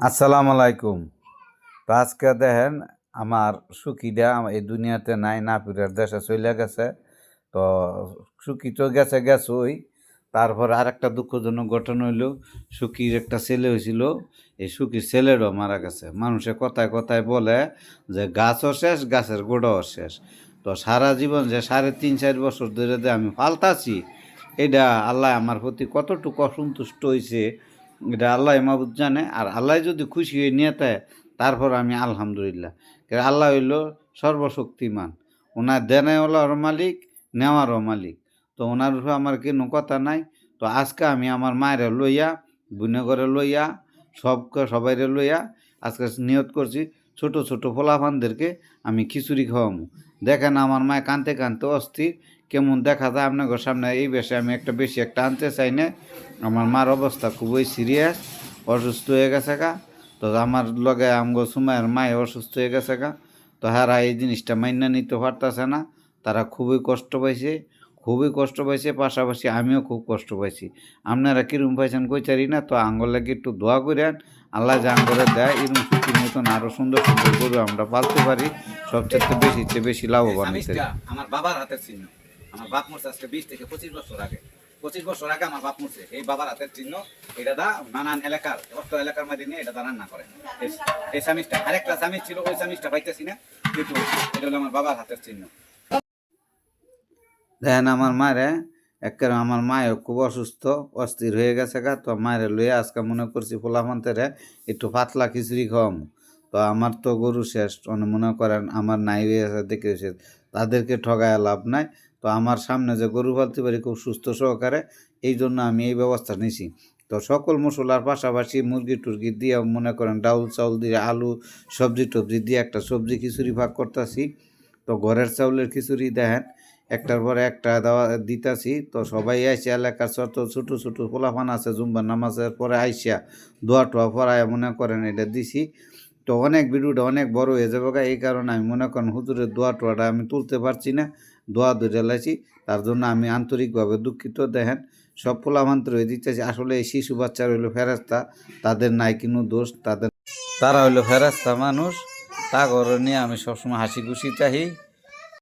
আসসালামু আলাইকুম। তো আজকে দেখেন আমার সুখীটা এই দুনিয়াতে নাই না নাপিরের দেশে চলে গেছে। তো সুখী তো গেছে গেছই। তারপর আর একটা দুঃখজনক ঘটনা হইল, সুখীর একটা ছেলে হয়েছিল এই সুখীর ছেলেরও মারা গেছে। মানুষে কথায় কথায় বলে যে, গাছও শেষ, গাছের গোড়াও শেষ। তো সারা জীবন যে সাড়ে তিন, চার বছর ধরে যে আমি ফালতাছি এটা আল্লাহ আমার প্রতি কতটুকু অসন্তুষ্ট হয়েছে এটা আল্লাহ মাহবুদ জানে, আর আল্লাহ যদি খুশি হয়ে নিয়ে তাই তারপর আমি আলহামদুলিল্লাহ। আল্লাহ হইল সর্বশক্তিমান। ওনার দেনেওয়ালার মালিক নেওয়ারও মালিক। তো ওনার উপরে আমার কোনো কথা নাই। তো আজকে আমি আমার মায়ের লইয়া বুনে করে লইয়া, সবকে সবাইরে লইয়া আজকে নিয়ত করছি, ছোট ছোট ফলাফানদেরকে আমি খিচুড়ি খাওয়াবো দেখেন আমার মায় কানতে কানতে অস্থির কেমন দেখা যায় আপনাদের সামনে, এই বেশে আমি একটা বেশি একটা আনতে চাই না। আমার মার অবস্থা খুবই সিরিয়াস অসুস্থ হয়ে গেছে গা। তো আমার লগে আমগো সুমায়ের মায়ে অসুস্থ হয়ে গেছে গা। তো হারা এই জিনিসটা মাইনা নিতে পারতেছে না। তারা খুবই কষ্ট পাইছে, খুবই কষ্ট পাইছে, পাশাপাশি আমিও খুব কষ্ট পাইছি। আপনারা কিরম পাইছেন কইচারি না, তো আঙ্গল লাগে একটু দোয়া করেন। আল্লাহ যে আঙ্গলে দেয় এরকম সুখীর মতন আরও সুন্দর সুন্দর গরু আমরা পালতে পারি। সবচেয়ে বেশি, চেয়ে বেশি লাভবান হতে আমার বাবার হাতের চিহ্ন আমার বাপ মরছে আজকে বিশ থেকে পঁচিশ বছর আগে। পঁচিশ বছর আগে আমার বাপ মরছে। এই বাবার হাতের চিহ্ন, এটা দা নানান এলাকার অর্থ এলাকার মধ্যে নিয়ে এটা রান্না করে। এই- এই স্বামীটা, আরেকটা স্বামী ছিল, ওই স্বামীটা পাইতেছি না, কিন্তু এটা হলো আমার বাবার হাতের চিহ্ন। দেখেন আমার মায়ের, একেবারে আমার মায়ও খুব অসুস্থ, অস্থির হয়ে গেছে গা, তো মায়ের লইয়া আজকে মনে করছি ফোলাফান্তেরে একটু পাতলা খিচুড়ি খাওয়ামু। তো আমার তো গরু শেষ। মানে মনে করেন আমার নাই হয়ে আছে, দেখে এসে তাদেরকে ঠগায় লাভ নাই। তো আমার সামনে যে গরু পালতে পারি খুব সুস্থ সহকারে, এই জন্য আমি এই ব্যবস্থা নিছি। তো সকল মশলার পাশাপাশি মুরগি টুরগি দিয়ে মনে করেন ডাউল চাউল দিয়ে আলু, সবজি টবজি দিয়ে একটা সবজি খিচুড়ি ভাগ করতেছি। তো ঘরের চাউলের খিচুড়ি দেখেন, একটার পরে একটা দেওয়া দিতাছি। তো সবাই আইসে এলাকার ছোট ছোট ছোট পোলাপান আছে জুম্বা নামাজের পরে আইসিয়া দোয়া টোয়া পড়ায় মনে করেন এটা দিছি। তো অনেক ভিডিওটা অনেক বড় হয়ে যাবে এই কারণে আমি মনে করেন হুজুরের দোয়া টোয়াটা আমি তুলতে পারছি না, দোয়া ধরে লাইছি। তার জন্য আমি আন্তরিকভাবে দুঃখিত। দেখেন, সব পোলামান্তর হয়ে দিতেছি। আসলে এই শিশু বাচ্চার হইল ফেরাস্তা তাদের নাই কিনু দোষ, তাদের তারা হইল ফেরাস্তা মানুষ। তা করে নিয়ে আমি সবসময় হাসি খুশি চাই।